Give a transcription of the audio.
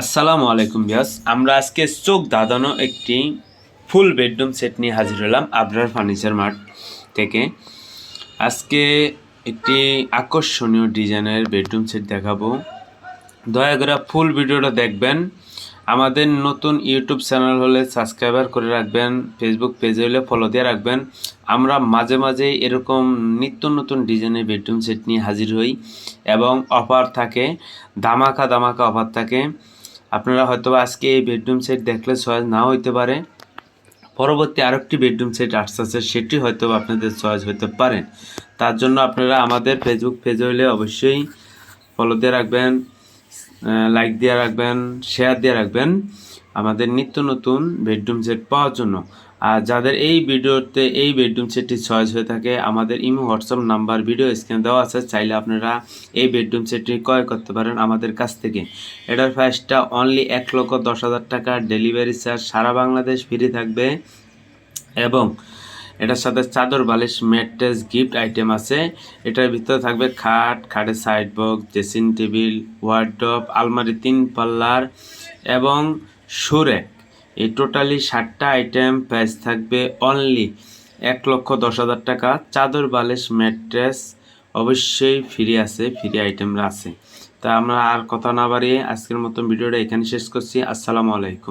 আসসালামু আলাইকুম বিয়াস আমরা আজকে চোখ দাদানো একটি ফুল বেডরুম সেট নিয়ে হাজির হলাম আবরার ফার্নিচার মার্ট থেকে। আজকে একটি আকর্ষণীয় ডিজাইনের বেডরুম সেট দেখাবো। দয়া করে ফুল ভিডিওটা দেখবেন। আমাদের নতুন ইউটিউব চ্যানেল হলে সাবস্ক্রাইবার করে রাখবেন ফেসবুক পেজে হলে ফলো দিয়ে রাখবেন। আমরা মাঝে মাঝে এরকম নিত্য নতুন ডিজাইনের বেডরুম সেট নিয়ে হাজির হই এবং অফার থাকে, ধামাকা ধামাকা অফার থাকে। আপনারা হয়তো আজকে এই বেডরুম সেট দেখলে চয়েস নাও হইতে পারে। পরবর্তী আরেকটি বেডরুম সেট আসতেছে সেটি হয়তো আপনাদের চয়েস হইতে পারে। তার জন্য আপনারা আমাদের ফেসবুক পেজ হলে অবশ্যই ফলো দিয়ে রাখবেন লাইক দিয়ে রাখবেন শেয়ার দিয়ে রাখবেন আমাদের নিত্য নতুন বেডরুম সেট পাওয়ার জন্য। আর যাদের এই ভিডিওতে এই বেডরুম সেটটি চয়েস হয়ে থাকে, আমাদের imo WhatsApp number video screen দেওয়া আছে, চাইলে আপনারা এই বেডরুম সেটটি ক্রয় করতে পারেন আমাদের কাছ থেকে। এটার প্রাইসটা অনলি এক লক্ষ দশ হাজার টাকা ডেলিভারি চার্জ সারা বাংলাদেশ ফ্রি থাকবে। এবং এটার সাথে চাদর, বালিশ ম্যাট্রেস গিফট আইটেম আছে। এটার ভিতরে থাকবে খাট, খাটের side box dressing table wardrobe আলমারি, তিন পাল্লার এবং সুরেক এই টোটালি ষাটটা আইটেম প্রাইস থাকবে অনলি এক লক্ষ দশ হাজার টাকা। চাদর, বালিশ ম্যাট্রেস অবশ্যই ফ্রি আছে ফ্রি আইটেমরা আছে। তা আমরা আর কথা না বাড়িয়ে আজকের মতন ভিডিওটা এখানে শেষ করছি। আসসালামু আলাইকুম।